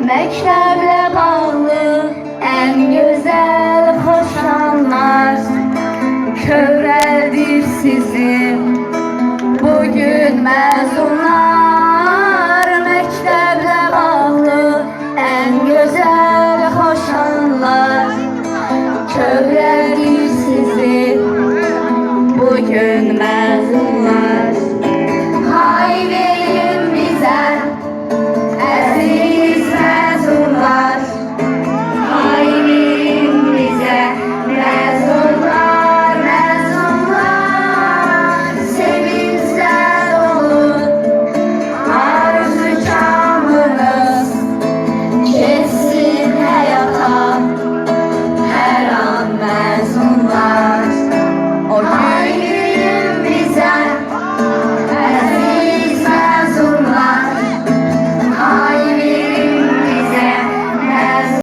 Mekteble bağlı en güzel hoşanlar Köreldir sizi bugün mezunlar. Mekteble bağlı en güzel hoşanlar Köreldir sizi bugün mezunlar.